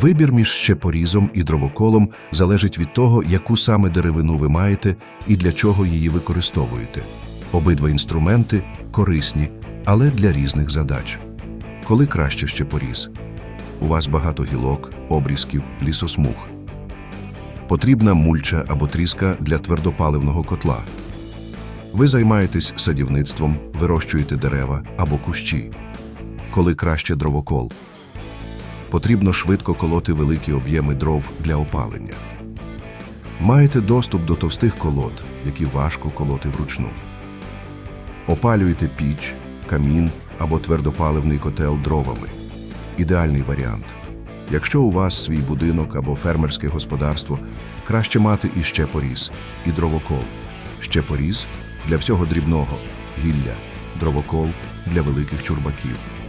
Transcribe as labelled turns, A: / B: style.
A: Вибір між щепорізом і дровоколом залежить від того, яку саме деревину ви маєте і для чого її використовуєте. Обидва інструменти корисні, але для різних задач. Коли краще щепоріз? У вас багато гілок, обрізків, лісосмуг. Потрібна мульча або тріска для твердопаливного котла. Ви займаєтесь садівництвом, вирощуєте дерева або кущі. Коли краще дровокол? Потрібно швидко колоти великі об'єми дров для опалення. Маєте доступ до товстих колод, які важко колоти вручну. Опалюєте піч, камін або твердопаливний котел дровами. Ідеальний варіант. Якщо у вас свій будинок або фермерське господарство, краще мати і щепоріз, і дровокол. Щепоріз для всього дрібного, гілля, дровокол для великих чурбаків.